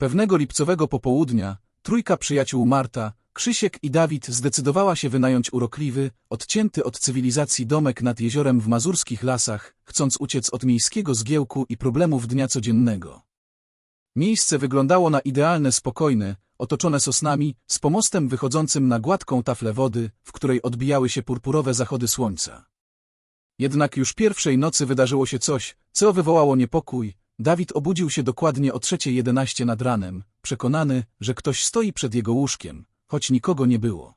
Pewnego lipcowego popołudnia trójka przyjaciół Marta, Krzysiek i Dawid zdecydowała się wynająć urokliwy, odcięty od cywilizacji domek nad jeziorem w mazurskich lasach, chcąc uciec od miejskiego zgiełku i problemów dnia codziennego. Miejsce wyglądało na idealne, spokojne, otoczone sosnami, z pomostem wychodzącym na gładką taflę wody, w której odbijały się purpurowe zachody słońca. Jednak już pierwszej nocy wydarzyło się coś, co wywołało niepokój. Dawid obudził się dokładnie o 3.11 nad ranem, przekonany, że ktoś stoi przed jego łóżkiem, choć nikogo nie było.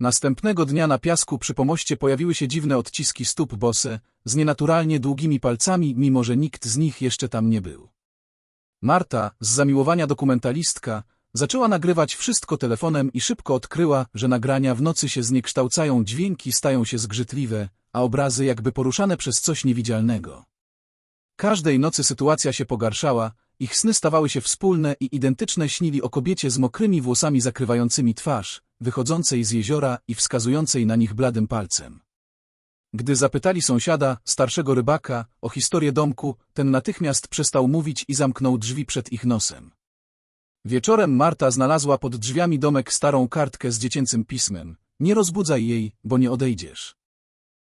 Następnego dnia na piasku przy pomoście pojawiły się dziwne odciski stóp bose, z nienaturalnie długimi palcami, mimo że nikt z nich jeszcze tam nie był. Marta, z zamiłowania dokumentalistka, zaczęła nagrywać wszystko telefonem i szybko odkryła, że nagrania w nocy się zniekształcają, dźwięki stają się zgrzytliwe, a obrazy jakby poruszane przez coś niewidzialnego. Każdej nocy sytuacja się pogarszała, ich sny stawały się wspólne i identyczne śnili o kobiecie z mokrymi włosami zakrywającymi twarz, wychodzącej z jeziora i wskazującej na nich bladym palcem. Gdy zapytali sąsiada, starszego rybaka, o historię domku, ten natychmiast przestał mówić i zamknął drzwi przed ich nosem. Wieczorem Marta znalazła pod drzwiami domek starą kartkę z dziecięcym pismem. Nie rozbudzaj jej, bo nie odejdziesz.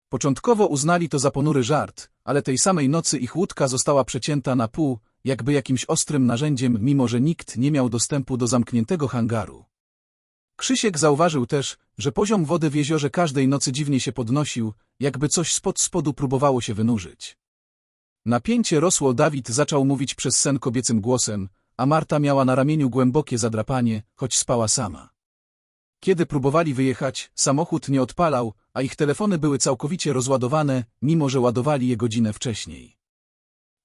Początkowo uznali to za ponury żart, ale tej samej nocy ich łódka została przecięta na pół, jakby jakimś ostrym narzędziem, mimo że nikt nie miał dostępu do zamkniętego hangaru. Krzysiek zauważył też, że poziom wody w jeziorze każdej nocy dziwnie się podnosił, jakby coś spod spodu próbowało się wynurzyć. Napięcie rosło, Dawid zaczął mówić przez sen kobiecym głosem, a Marta miała na ramieniu głębokie zadrapanie, choć spała sama. Kiedy próbowali wyjechać, samochód nie odpalał, a ich telefony były całkowicie rozładowane, mimo że ładowali je godzinę wcześniej.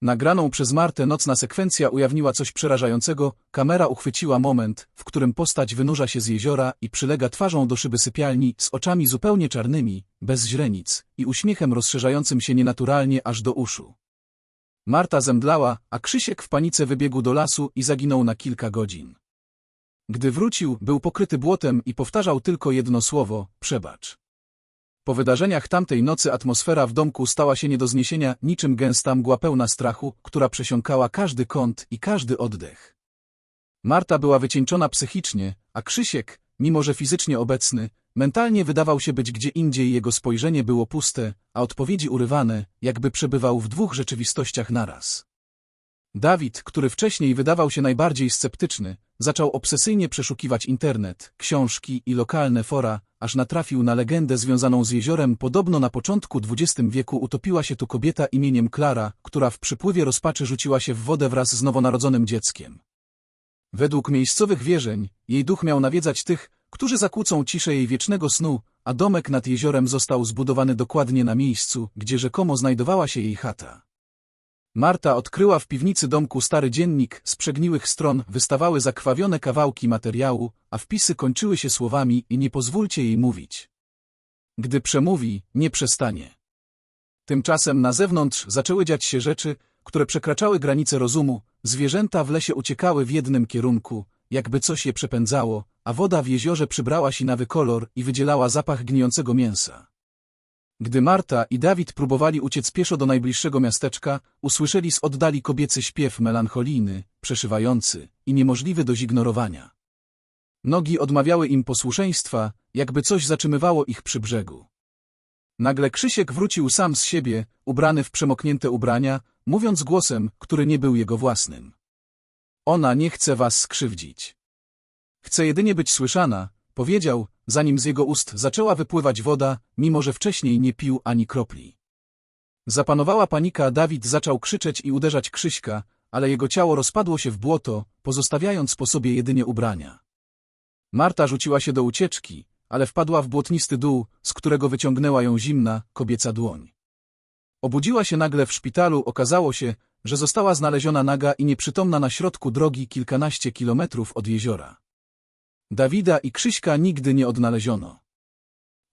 Nagraną przez Martę nocna sekwencja ujawniła coś przerażającego, kamera uchwyciła moment, w którym postać wynurza się z jeziora i przylega twarzą do szyby sypialni z oczami zupełnie czarnymi, bez źrenic i uśmiechem rozszerzającym się nienaturalnie aż do uszu. Marta zemdlała, a Krzysiek w panice wybiegł do lasu i zaginął na kilka godzin. Gdy wrócił, był pokryty błotem i powtarzał tylko jedno słowo – przebacz. Po wydarzeniach tamtej nocy atmosfera w domku stała się nie do zniesienia, niczym gęsta mgła pełna strachu, która przesiąkała każdy kąt i każdy oddech. Marta była wycieńczona psychicznie, a Krzysiek, mimo że fizycznie obecny, mentalnie wydawał się być gdzie indziej jego spojrzenie było puste, a odpowiedzi urywane, jakby przebywał w dwóch rzeczywistościach naraz. Dawid, który wcześniej wydawał się najbardziej sceptyczny, zaczął obsesyjnie przeszukiwać internet, książki i lokalne fora, aż natrafił na legendę związaną z jeziorem. Podobno na początku XX wieku utopiła się tu kobieta imieniem Klara, która w przypływie rozpaczy rzuciła się w wodę wraz z nowonarodzonym dzieckiem. Według miejscowych wierzeń, jej duch miał nawiedzać tych, którzy zakłócą ciszę jej wiecznego snu, a domek nad jeziorem został zbudowany dokładnie na miejscu, gdzie rzekomo znajdowała się jej chata. Marta odkryła w piwnicy domku stary dziennik, z przegniłych stron wystawały zakrwawione kawałki materiału, a wpisy kończyły się słowami i nie pozwólcie jej mówić. Gdy przemówi, nie przestanie. Tymczasem na zewnątrz zaczęły dziać się rzeczy, które przekraczały granice rozumu, zwierzęta w lesie uciekały w jednym kierunku, jakby coś je przepędzało, a woda w jeziorze przybrała sinawy kolor i wydzielała zapach gnijącego mięsa. Gdy Marta i Dawid próbowali uciec pieszo do najbliższego miasteczka, usłyszeli z oddali kobiecy śpiew melancholijny, przeszywający i niemożliwy do zignorowania. Nogi odmawiały im posłuszeństwa, jakby coś zatrzymywało ich przy brzegu. Nagle Krzysiek wrócił sam z siebie, ubrany w przemoknięte ubrania, mówiąc głosem, który nie był jego własnym. Ona nie chce was skrzywdzić. Chce jedynie być słyszana, powiedział, zanim z jego ust zaczęła wypływać woda, mimo że wcześniej nie pił ani kropli. Zapanowała panika, Dawid zaczął krzyczeć i uderzać Krzyśka, ale jego ciało rozpadło się w błoto, pozostawiając po sobie jedynie ubrania. Marta rzuciła się do ucieczki, ale wpadła w błotnisty dół, z którego wyciągnęła ją zimna, kobieca dłoń. Obudziła się nagle w szpitalu, okazało się, że została znaleziona naga i nieprzytomna na środku drogi kilkanaście kilometrów od jeziora. Dawida i Krzyśka nigdy nie odnaleziono.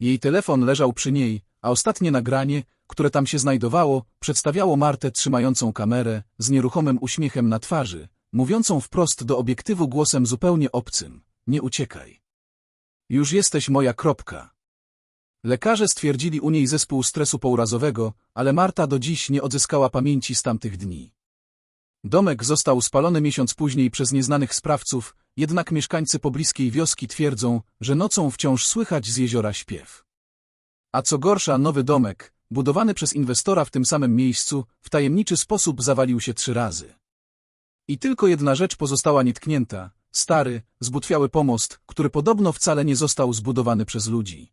Jej telefon leżał przy niej, a ostatnie nagranie, które tam się znajdowało, przedstawiało Martę trzymającą kamerę, z nieruchomym uśmiechem na twarzy, mówiącą wprost do obiektywu głosem zupełnie obcym. Nie uciekaj. Już jesteś moja kropka. Lekarze stwierdzili u niej zespół stresu pourazowego, ale Marta do dziś nie odzyskała pamięci z tamtych dni. Domek został spalony miesiąc później przez nieznanych sprawców, jednak mieszkańcy pobliskiej wioski twierdzą, że nocą wciąż słychać z jeziora śpiew. A co gorsza, nowy domek, budowany przez inwestora w tym samym miejscu, w tajemniczy sposób zawalił się trzy razy. I tylko jedna rzecz pozostała nietknięta, stary, zbutwiały pomost, który podobno wcale nie został zbudowany przez ludzi.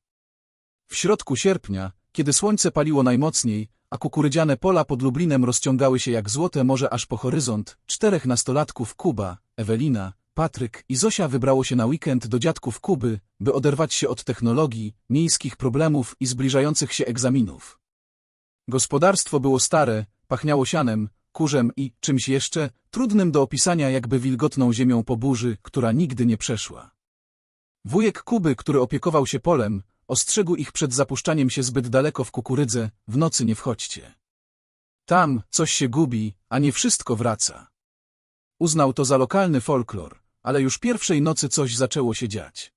W środku sierpnia, kiedy słońce paliło najmocniej, a kukurydziane pola pod Lublinem rozciągały się jak złote morze aż po horyzont, czterech nastolatków Kuba, Ewelina, Patryk i Zosia wybrało się na weekend do dziadków Kuby, by oderwać się od technologii, miejskich problemów i zbliżających się egzaminów. Gospodarstwo było stare, pachniało sianem, kurzem i czymś jeszcze, trudnym do opisania jakby wilgotną ziemią po burzy, która nigdy nie przeszła. Wujek Kuby, który opiekował się polem, ostrzegł ich przed zapuszczaniem się zbyt daleko w kukurydzę, w nocy nie wchodźcie. Tam coś się gubi, a nie wszystko wraca. Uznał to za lokalny folklor, ale już pierwszej nocy coś zaczęło się dziać.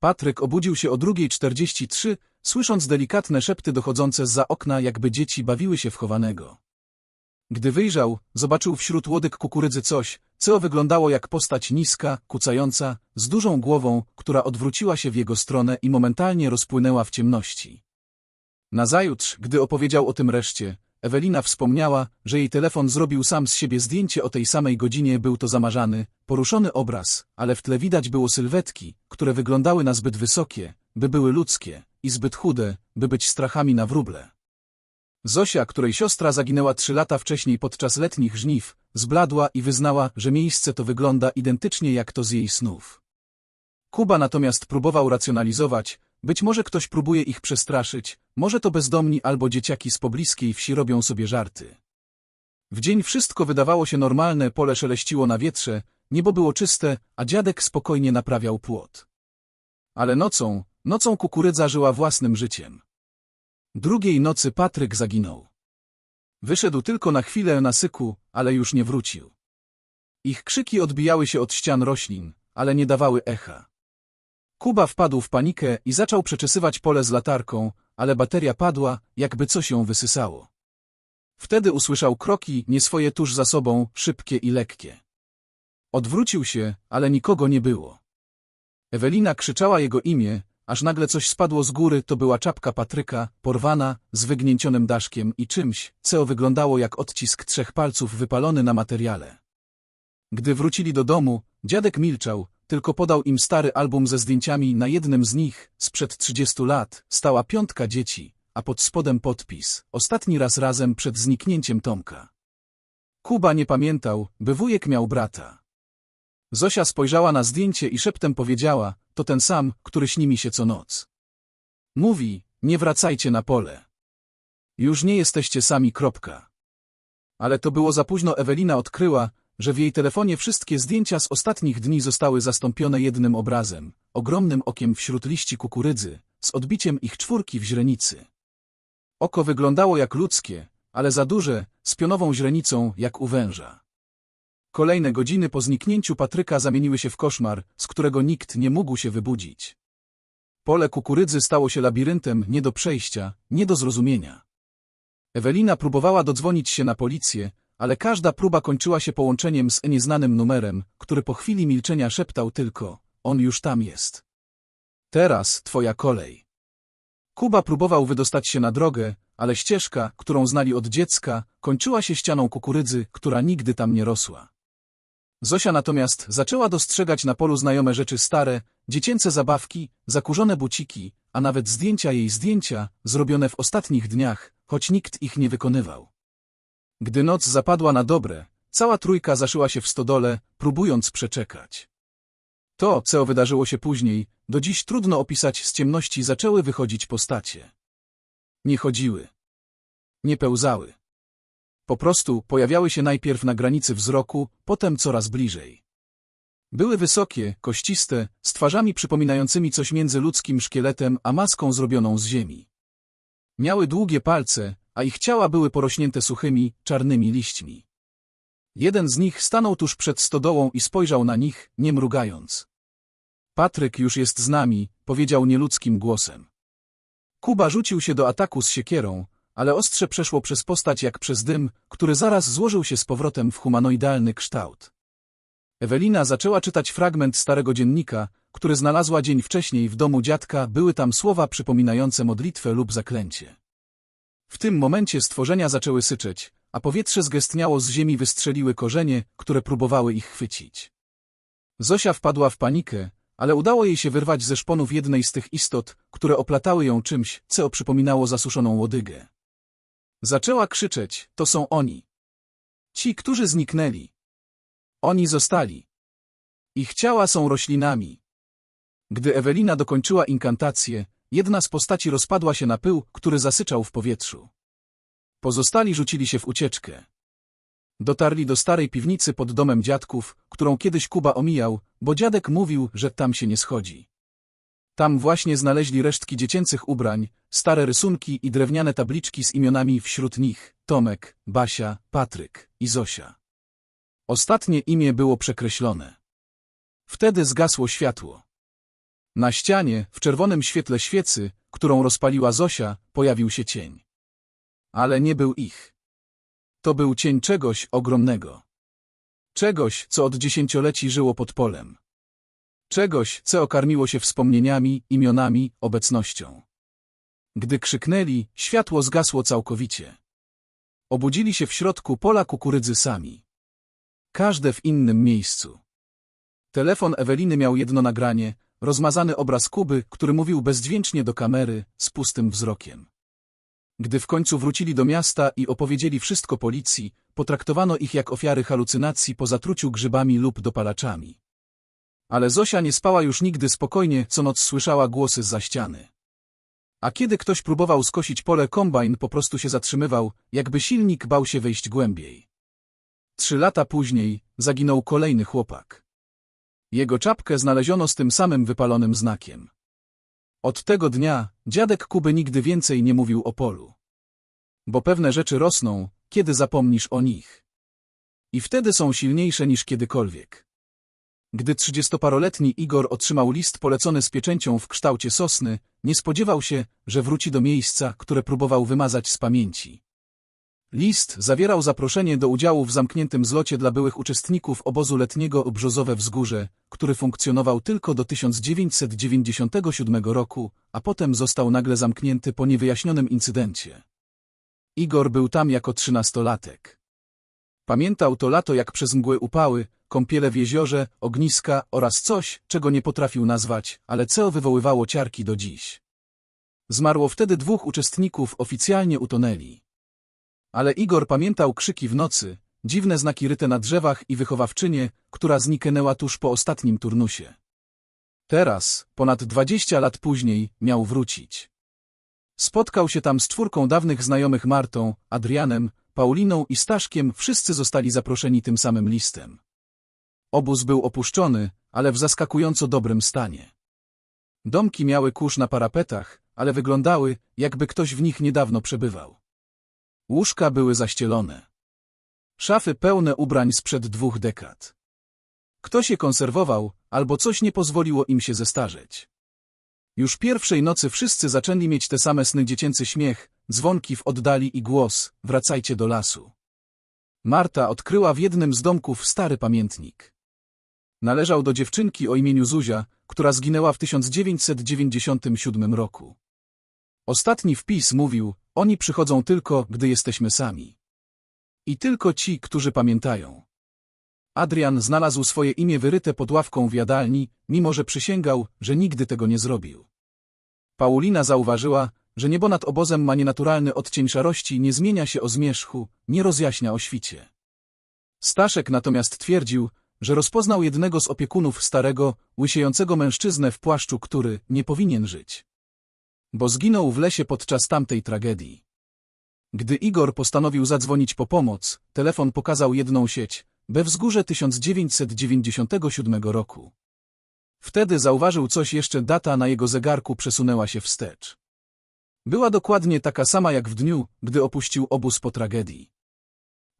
Patryk obudził się o 2.43, słysząc delikatne szepty dochodzące za okna, jakby dzieci bawiły się w chowanego. Gdy wyjrzał, zobaczył wśród łodyg kukurydzy coś, co wyglądało jak postać niska, kucająca, z dużą głową, która odwróciła się w jego stronę i momentalnie rozpłynęła w ciemności. Nazajutrz, gdy opowiedział o tym reszcie, Ewelina wspomniała, że jej telefon zrobił sam z siebie zdjęcie o tej samej godzinie był to zamarzany, poruszony obraz, ale w tle widać było sylwetki, które wyglądały na zbyt wysokie, by były ludzkie, i zbyt chude, by być strachami na wróble. Zosia, której siostra zaginęła trzy lata wcześniej podczas letnich żniw, zbladła i wyznała, że miejsce to wygląda identycznie jak to z jej snów. Kuba natomiast próbował racjonalizować, być może ktoś próbuje ich przestraszyć, może to bezdomni albo dzieciaki z pobliskiej wsi robią sobie żarty. W dzień wszystko wydawało się normalne, pole szeleściło na wietrze, niebo było czyste, a dziadek spokojnie naprawiał płot. Ale nocą, nocą kukurydza żyła własnym życiem. Drugiej nocy Patryk zaginął. Wyszedł tylko na chwilę na syku, ale już nie wrócił. Ich krzyki odbijały się od ścian roślin, ale nie dawały echa. Kuba wpadł w panikę i zaczął przeczesywać pole z latarką, ale bateria padła, jakby coś ją wysysało. Wtedy usłyszał kroki, nie swoje tuż za sobą, szybkie i lekkie. Odwrócił się, ale nikogo nie było. Ewelina krzyczała jego imię, aż nagle coś spadło z góry, to była czapka Patryka, porwana, z wygnięcionym daszkiem i czymś, co wyglądało jak odcisk trzech palców wypalony na materiale. Gdy wrócili do domu, dziadek milczał, tylko podał im stary album ze zdjęciami na jednym z nich, sprzed trzydziestu lat, stała piątka dzieci, a pod spodem podpis, ostatni raz razem przed zniknięciem Tomka. Kuba nie pamiętał, by wujek miał brata. Zosia spojrzała na zdjęcie i szeptem powiedziała, to ten sam, który śni mi się co noc. Mówi, nie wracajcie na pole. Już nie jesteście sami, kropka. Ale to było za późno Ewelina odkryła, że w jej telefonie wszystkie zdjęcia z ostatnich dni zostały zastąpione jednym obrazem, ogromnym okiem wśród liści kukurydzy, z odbiciem ich czwórki w źrenicy. Oko wyglądało jak ludzkie, ale za duże, z pionową źrenicą, jak u węża. Kolejne godziny po zniknięciu Patryka zamieniły się w koszmar, z którego nikt nie mógł się wybudzić. Pole kukurydzy stało się labiryntem nie do przejścia, nie do zrozumienia. Ewelina próbowała dodzwonić się na policję, ale każda próba kończyła się połączeniem z nieznanym numerem, który po chwili milczenia szeptał tylko, on już tam jest. Teraz twoja kolej. Kuba próbował wydostać się na drogę, ale ścieżka, którą znali od dziecka, kończyła się ścianą kukurydzy, która nigdy tam nie rosła. Zosia natomiast zaczęła dostrzegać na polu znajome rzeczy stare, dziecięce zabawki, zakurzone buciki, a nawet zdjęcia jej zdjęcia, zrobione w ostatnich dniach, choć nikt ich nie wykonywał. Gdy noc zapadła na dobre, cała trójka zaszyła się w stodole, próbując przeczekać. To, co wydarzyło się później, do dziś trudno opisać z ciemności zaczęły wychodzić postacie. Nie chodziły. Nie pełzały. Po prostu pojawiały się najpierw na granicy wzroku, potem coraz bliżej. Były wysokie, kościste, z twarzami przypominającymi coś między ludzkim szkieletem a maską zrobioną z ziemi. Miały długie palce, a ich ciała były porośnięte suchymi, czarnymi liśćmi. Jeden z nich stanął tuż przed stodołą i spojrzał na nich, nie mrugając. Patryk już jest z nami, powiedział nieludzkim głosem. Kuba rzucił się do ataku z siekierą, ale ostrze przeszło przez postać jak przez dym, który zaraz złożył się z powrotem w humanoidalny kształt. Ewelina zaczęła czytać fragment starego dziennika, który znalazła dzień wcześniej w domu dziadka, były tam słowa przypominające modlitwę lub zaklęcie. W tym momencie stworzenia zaczęły syczeć, a powietrze zgęstniało z ziemi wystrzeliły korzenie, które próbowały ich chwycić. Zosia wpadła w panikę, ale udało jej się wyrwać ze szponów jednej z tych istot, które oplatały ją czymś, co przypominało zasuszoną łodygę. Zaczęła krzyczeć, to są oni. Ci, którzy zniknęli. Oni zostali. Ich ciała są roślinami. Gdy Ewelina dokończyła inkantację, jedna z postaci rozpadła się na pył, który zasyczał w powietrzu. Pozostali rzucili się w ucieczkę. Dotarli do starej piwnicy pod domem dziadków, którą kiedyś Kuba omijał, bo dziadek mówił, że tam się nie schodzi. Tam właśnie znaleźli resztki dziecięcych ubrań, stare rysunki i drewniane tabliczki z imionami wśród nich Tomek, Basia, Patryk i Zosia. Ostatnie imię było przekreślone. Wtedy zgasło światło. Na ścianie, w czerwonym świetle świecy, którą rozpaliła Zosia, pojawił się cień. Ale nie był ich. To był cień czegoś ogromnego. Czegoś, co od dziesięcioleci żyło pod polem. Czegoś, co okarmiło się wspomnieniami, imionami, obecnością. Gdy krzyknęli, światło zgasło całkowicie. Obudzili się w środku pola kukurydzy sami. Każde w innym miejscu. Telefon Eweliny miał jedno nagranie, rozmazany obraz Kuby, który mówił bezdźwięcznie do kamery, z pustym wzrokiem. Gdy w końcu wrócili do miasta i opowiedzieli wszystko policji, potraktowano ich jak ofiary halucynacji po zatruciu grzybami lub dopalaczami. Ale Zosia nie spała już nigdy spokojnie, co noc słyszała głosy za ściany. A kiedy ktoś próbował skosić pole kombajn po prostu się zatrzymywał, jakby silnik bał się wejść głębiej. Trzy lata później zaginął kolejny chłopak. Jego czapkę znaleziono z tym samym wypalonym znakiem. Od tego dnia dziadek Kuby nigdy więcej nie mówił o polu. Bo pewne rzeczy rosną, kiedy zapomnisz o nich. I wtedy są silniejsze niż kiedykolwiek. Gdy trzydziestoparoletni Igor otrzymał list polecony z pieczęcią w kształcie sosny, nie spodziewał się, że wróci do miejsca, które próbował wymazać z pamięci. List zawierał zaproszenie do udziału w zamkniętym zlocie dla byłych uczestników obozu letniego Brzozowe Wzgórze, który funkcjonował tylko do 1997 roku, a potem został nagle zamknięty po niewyjaśnionym incydencie. Igor był tam jako trzynastolatek. Pamiętał to lato jak przez mgły upały, kąpiele w jeziorze, ogniska oraz coś, czego nie potrafił nazwać, ale co wywoływało ciarki do dziś. Zmarło wtedy dwóch uczestników oficjalnie utonęli. Ale Igor pamiętał krzyki w nocy, dziwne znaki ryte na drzewach i wychowawczynię, która zniknęła tuż po ostatnim turnusie. Teraz, ponad dwadzieścia lat później, miał wrócić. Spotkał się tam z czwórką dawnych znajomych Martą, Adrianem, Pauliną i Staszkiem, wszyscy zostali zaproszeni tym samym listem. Obóz był opuszczony, ale w zaskakująco dobrym stanie. Domki miały kurz na parapetach, ale wyglądały, jakby ktoś w nich niedawno przebywał. Łóżka były zaścielone. Szafy pełne ubrań sprzed dwóch dekad. Ktoś je konserwował, albo coś nie pozwoliło im się zestarzeć. Już pierwszej nocy wszyscy zaczęli mieć te same sny dziecięcy śmiech, dzwonki w oddali i głos, wracajcie do lasu. Marta odkryła w jednym z domków stary pamiętnik. Należał do dziewczynki o imieniu Zuzia, która zginęła w 1997 roku. Ostatni wpis mówił, oni przychodzą tylko, gdy jesteśmy sami. I tylko ci, którzy pamiętają. Adrian znalazł swoje imię wyryte pod ławką w jadalni, mimo że przysięgał, że nigdy tego nie zrobił. Paulina zauważyła, że niebo nad obozem ma nienaturalny odcień szarości, nie zmienia się o zmierzchu, nie rozjaśnia o świcie. Staszek natomiast twierdził, że rozpoznał jednego z opiekunów starego, łysiejącego mężczyznę w płaszczu, który nie powinien żyć. Bo zginął w lesie podczas tamtej tragedii. Gdy Igor postanowił zadzwonić po pomoc, telefon pokazał jedną sieć, we wzgórze 1997 roku. Wtedy zauważył coś jeszcze data na jego zegarku przesunęła się wstecz. Była dokładnie taka sama jak w dniu, gdy opuścił obóz po tragedii.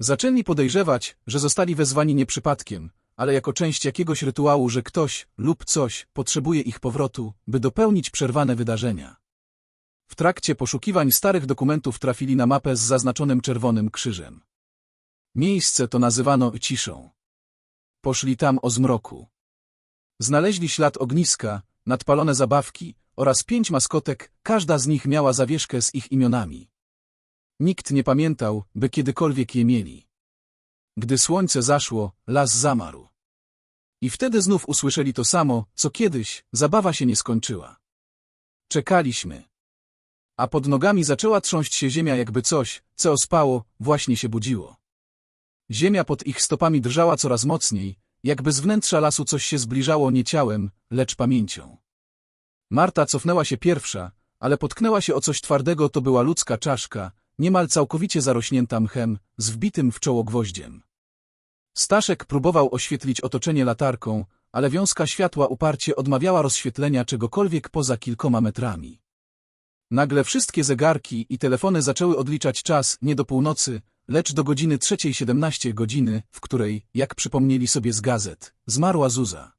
Zaczęli podejrzewać, że zostali wezwani nie przypadkiem, ale jako część jakiegoś rytuału, że ktoś lub coś potrzebuje ich powrotu, by dopełnić przerwane wydarzenia. W trakcie poszukiwań starych dokumentów trafili na mapę z zaznaczonym czerwonym krzyżem. Miejsce to nazywano ciszą. Poszli tam o zmroku. Znaleźli ślad ogniska, nadpalone zabawki oraz pięć maskotek, każda z nich miała zawieszkę z ich imionami. Nikt nie pamiętał, by kiedykolwiek je mieli. Gdy słońce zaszło, las zamarł. I wtedy znów usłyszeli to samo, co kiedyś, zabawa się nie skończyła. Czekaliśmy. A pod nogami zaczęła trząść się ziemia jakby coś, co ospało, właśnie się budziło. Ziemia pod ich stopami drżała coraz mocniej, jakby z wnętrza lasu coś się zbliżało nie ciałem, lecz pamięcią. Marta cofnęła się pierwsza, ale potknęła się o coś twardego, to była ludzka czaszka, niemal całkowicie zarośnięta mchem, z wbitym w czoło gwoździem. Staszek próbował oświetlić otoczenie latarką, ale wiązka światła uparcie odmawiała rozświetlenia czegokolwiek poza kilkoma metrami. Nagle wszystkie zegarki i telefony zaczęły odliczać czas nie do północy, lecz do godziny trzeciej siedemnaście godziny, w której, jak przypomnieli sobie z gazet, zmarła Zuza.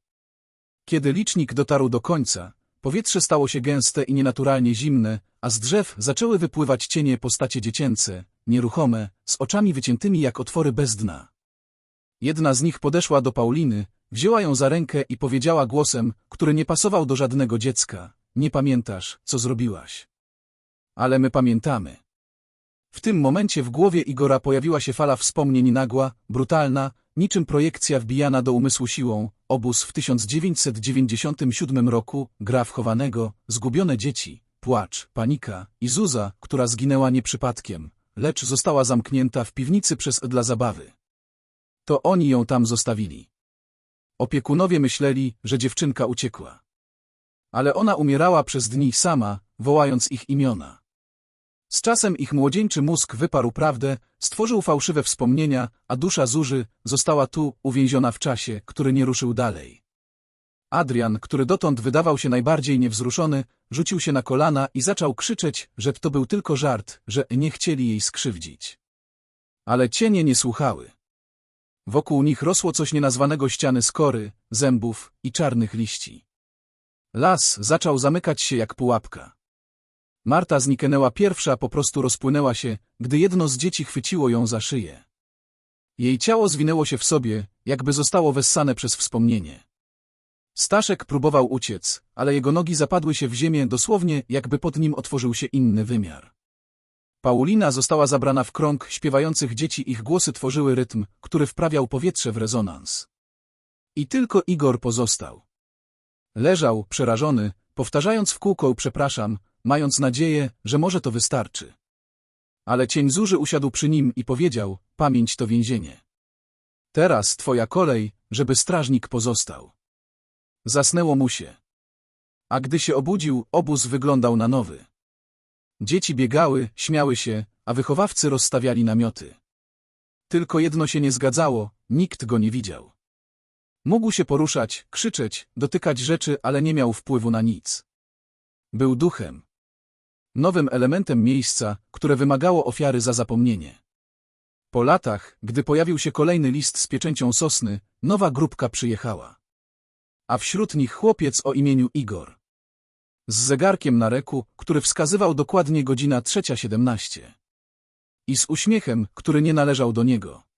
Kiedy licznik dotarł do końca, powietrze stało się gęste i nienaturalnie zimne, a z drzew zaczęły wypływać cienie postacie dziecięce, nieruchome, z oczami wyciętymi jak otwory bez dna. Jedna z nich podeszła do Pauliny, wzięła ją za rękę i powiedziała głosem, który nie pasował do żadnego dziecka. Nie pamiętasz, co zrobiłaś. Ale my pamiętamy. W tym momencie w głowie Igora pojawiła się fala wspomnień nagła, brutalna, niczym projekcja wbijana do umysłu siłą, obóz w 1997 roku, gra wchowanego, zgubione dzieci, płacz, panika i Zuza, która zginęła nie przypadkiem, lecz została zamknięta w piwnicy przez dla zabawy. To oni ją tam zostawili. Opiekunowie myśleli, że dziewczynka uciekła. Ale ona umierała przez dni sama, wołając ich imiona. Z czasem ich młodzieńczy mózg wyparł prawdę, stworzył fałszywe wspomnienia, a dusza Zuży została tu, uwięziona w czasie, który nie ruszył dalej. Adrian, który dotąd wydawał się najbardziej niewzruszony, rzucił się na kolana i zaczął krzyczeć, że to był tylko żart, że nie chcieli jej skrzywdzić. Ale cienie nie słuchały. Wokół nich rosło coś nienazwanego ściany skory, zębów i czarnych liści. Las zaczął zamykać się jak pułapka. Marta zniknęła pierwsza, po prostu rozpłynęła się, gdy jedno z dzieci chwyciło ją za szyję. Jej ciało zwinęło się w sobie, jakby zostało wessane przez wspomnienie. Staszek próbował uciec, ale jego nogi zapadły się w ziemię dosłownie, jakby pod nim otworzył się inny wymiar. Paulina została zabrana w krąg śpiewających dzieci, ich głosy tworzyły rytm, który wprawiał powietrze w rezonans. I tylko Igor pozostał. Leżał, przerażony, powtarzając w kółko przepraszam, mając nadzieję, że może to wystarczy. Ale cień Zuży usiadł przy nim i powiedział, pamięć to więzienie. Teraz twoja kolej, żeby strażnik pozostał. Zasnęło mu się. A gdy się obudził, obóz wyglądał na nowy. Dzieci biegały, śmiały się, a wychowawcy rozstawiali namioty. Tylko jedno się nie zgadzało, nikt go nie widział. Mógł się poruszać, krzyczeć, dotykać rzeczy, ale nie miał wpływu na nic. Był duchem. Nowym elementem miejsca, które wymagało ofiary za zapomnienie. Po latach, gdy pojawił się kolejny list z pieczęcią sosny, nowa grupka przyjechała. A wśród nich chłopiec o imieniu Igor. Z zegarkiem na reku, który wskazywał dokładnie godzina trzecia siedemnaście. I z uśmiechem, który nie należał do niego.